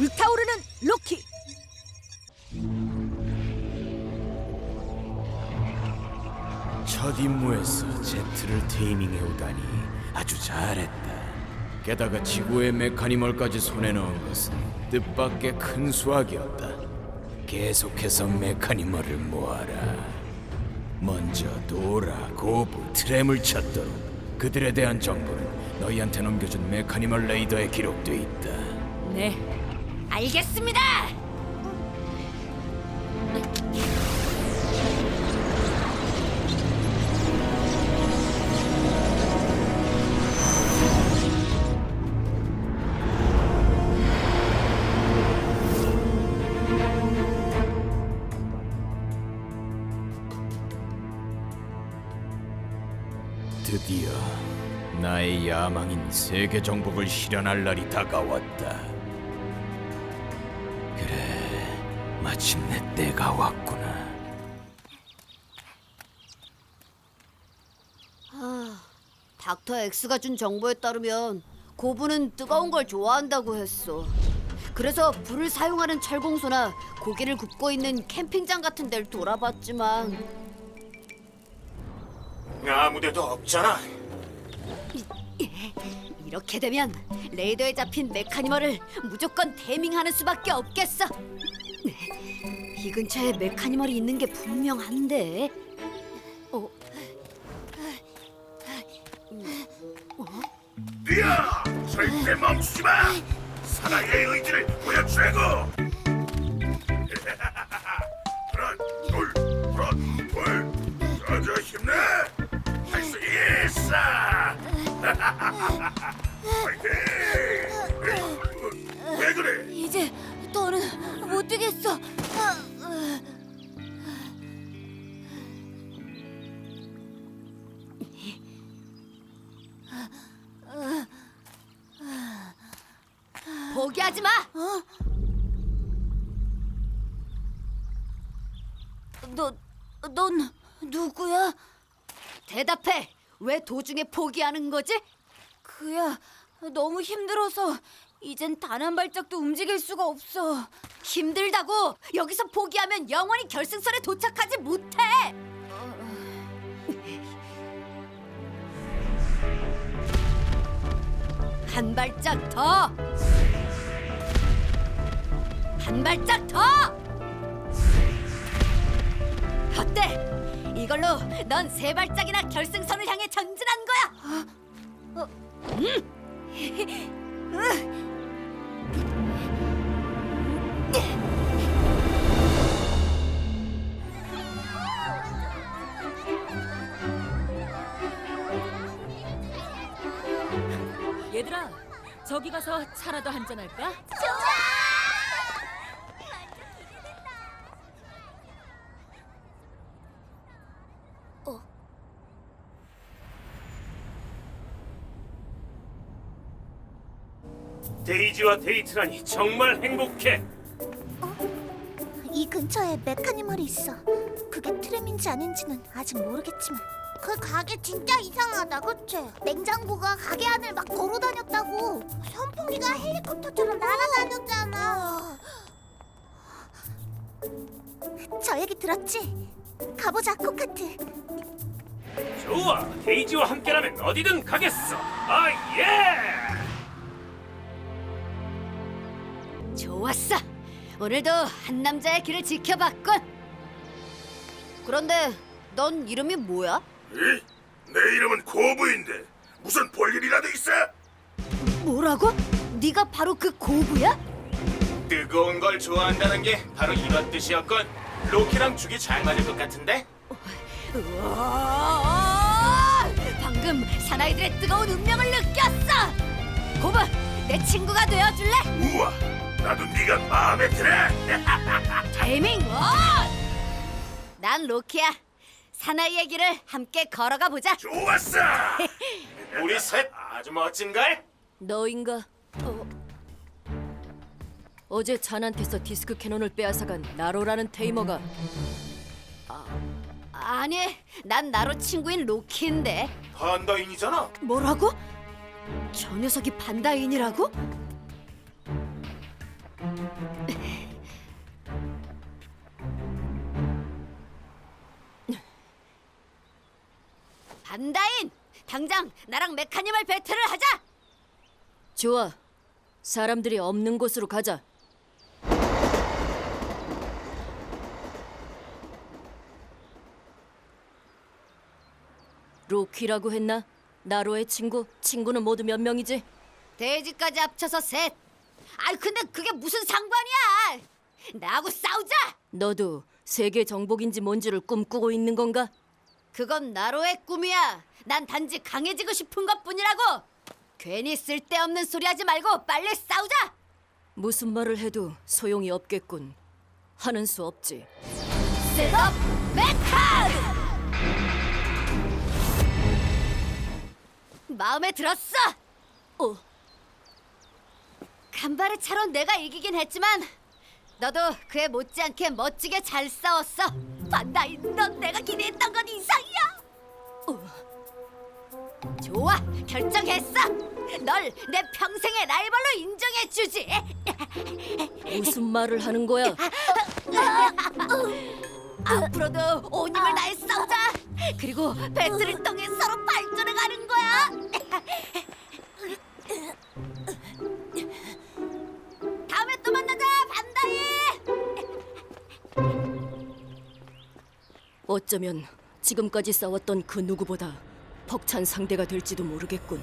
불타오르는 로키 첫 임무에서 제트를 테이밍해 오다니 아주 잘했다. 게다가 지구의 메카니멀까지 손에 넣은 것은 뜻밖의 큰 수확이었다. 계속해서 메카니멀을 모아라. 먼저 도라, 고브, 트램을 찾도록 그들에 대한 정보는 너희한테 넘겨준 메카니멀 레이더에 기록돼 있다. 네 알겠습니다 드디어 나의 야망인 세계 정복을 실현할 날이 다가왔다. 마침내 때가 왔구나. 닥터 X가 준 정보에 따르면 고부는 뜨거운 걸 좋아한다고 했어. 그래서 불을 사용하는 철공소나 고기를 굽고 있는 캠핑장 같은 데를 돌아봤지만 아무데도 없잖아. 이렇게 되면 레이더에 잡힌 메카니멀을 무조건 데밍하는 수밖에 없겠어. 이 근처에 메카니멀이 있는 게 분명한데. 어, 뛰어! 절대 멈추지 마! 사나이의 의지를 보여주라고! 하나, 둘, 하나, 둘, 자자 힘내! 할 수 있어! 파이팅! 왜 그래? 이제 더는 못 뛰겠어. 포기하지 마. 너, 넌 누구야? 대답해. 왜 도중에 포기하는 거지? 그야 너무 힘들어서 이젠 단 한 발짝도 움직일 수가 없어. 힘들다고 여기서 포기하면 영원히 결승선에 도착하지 못해. 한 발짝 더. 한 발짝 더. 어때? 이걸로 넌 세 발짝이나 결승선을 향해 전진한 거야. 얘들아 저기 가서 차라도 한잔 할까? 데이지와 데이트라니 정말 행복해! 이 근처에 메카니멀이 있어. 그게 트램인지 아닌지는 아직 모르겠지만. 그 가게 진짜 이상하다, 그치? 냉장고가 가게 안을 막 걸어 다녔다고. 선풍기가 헬리콥터처럼 날아다녔잖아. 저 얘기 들었지? 가보자, 코카트. 좋아! 데이지와 함께라면 어디든 가겠어! 아, 예! 좋았어. 오늘도 한 남자의 길을 지켜봤군. 그런데 넌 이름이 뭐야? 이? 내 이름은 고부인데 무슨 볼일이라도 있어? 뭐라고? 네가 바로 그 고부야? 뜨거운 걸 좋아한다는 게 바로 이런 뜻이었건 로키랑 죽이 잘 맞을 것 같은데? 우와! 방금 사나이들의 뜨거운 운명을 느꼈어. 고부, 내 친구가 되어줄래? 우와! 나도 네가 마음에 들어! 데밍 원! 난 로키야. 사나이의 길을 함께 걸어가 보자. 좋았어! 우리 셋 아주 멋진걸? 너인가? 어제 잔한테서 디스크 캐논을 빼앗아간 나로라는 테이머가 아니, 난 나로 친구인 로키인데. 반다인이잖아 뭐라고? 저 녀석이 반다인이라고? 당장 나랑 메카니멀 배틀을 하자. 좋아. 사람들이 없는 곳으로 가자. 로키라고 했나? 나로의 친구? 친구는 모두 몇 명이지? 돼지까지 합쳐서 셋. 아이 근데 그게 무슨 상관이야? 나하고 싸우자. 너도 세계 정복인지 뭔지를 꿈꾸고 있는 건가? 그건 나로의 꿈이야. 난 단지 강해지고 싶은 것뿐이라고. 괜히 쓸데없는 소리 하지 말고 빨리 싸우자. 무슨 말을 해도 소용이 없겠군. 하는 수 없지. 셋업 메카! 마음에 들었어. 어, 간발의 차로 내가 이기긴 했지만 너도 그에 못지않게 멋지게 잘 싸웠어. 반다이, 넌 내가 기대했던 건 이상이야. 어. 좋아, 결정했어. 널 내 평생의 라이벌로 인정해 주지. 무슨 말을 하는 거야? 앞으로도 온 힘을 다해 싸우자. 그리고 배틀을 통해 서로 발전해 가는 거야. 어쩌면 지금까지 싸웠던 그 누구보다 벅찬 상대가 될지도 모르겠군.